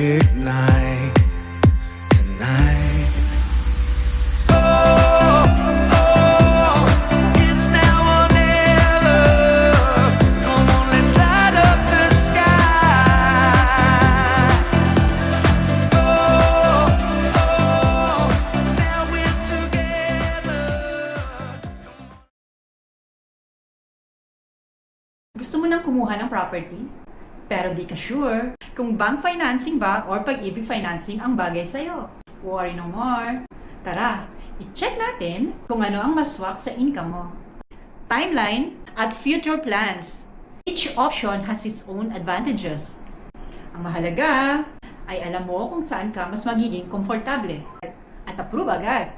perfect night tonight. Oh, oh, it's now or never. Come on, let's light up the sky. Oh, oh, now we're together. Gusto mo nang kumuha ng property? Pero di ka sure kung bank financing ba or pag-ibig financing ang bagay sa'yo. Worry no more. Tara, i-check natin kung ano ang maswak sa income mo. Timeline at future plans. Each option has its own advantages. Ang mahalaga ay alam mo kung saan ka mas magiging komportable at approve agad.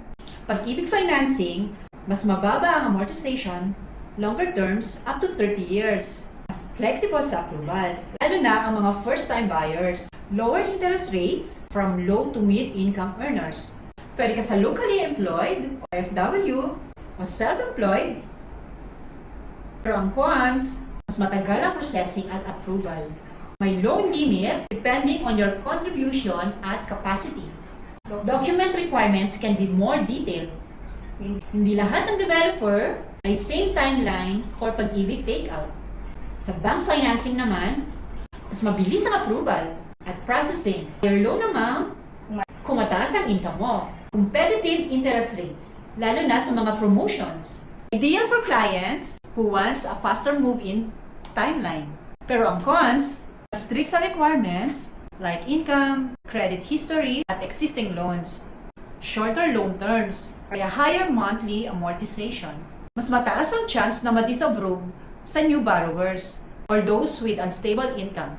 Pag-ibig financing, mas mababa ang amortization, longer terms up to 30 years. Mas flexible sa approval, lalo na ang mga first-time buyers. Lower interest rates from low to mid-income earners. Pwede ka sa locally employed, OFW, o self-employed. Pero ang cons, mas matagal ang processing at approval. May loan limit depending on your contribution at capacity. Document requirements can be more detailed. Hindi lahat ng developer ay same timeline for pag-ibig takeout. Sa bank financing naman, mas mabilis ang approval at processing. Your loan amount, kung mataas ang income mo. Competitive interest rates, lalo na sa mga promotions. Ideal for clients who wants a faster move-in timeline. Pero ang cons, strict sa requirements like income, credit history, at existing loans. Shorter loan terms, kaya higher monthly amortization. Mas mataas ang chance na ma-disapprove sa new borrowers or those with unstable income.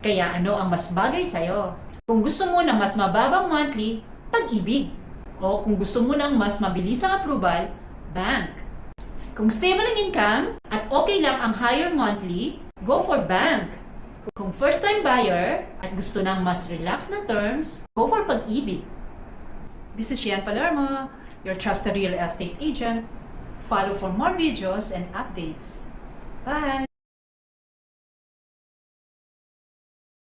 Kaya ano ang mas bagay sa'yo? Kung gusto mo ng mas mababang monthly, pag-ibig. O kung gusto mo ng mas mabilis ang approval, bank. Kung stable ang income at okay lang ang higher monthly, go for bank. Kung first time buyer at gusto ng mas relaxed na terms, go for pag-ibig. This is Shian Palermo, your trusted real estate agent. Follow for more videos and updates. 拜。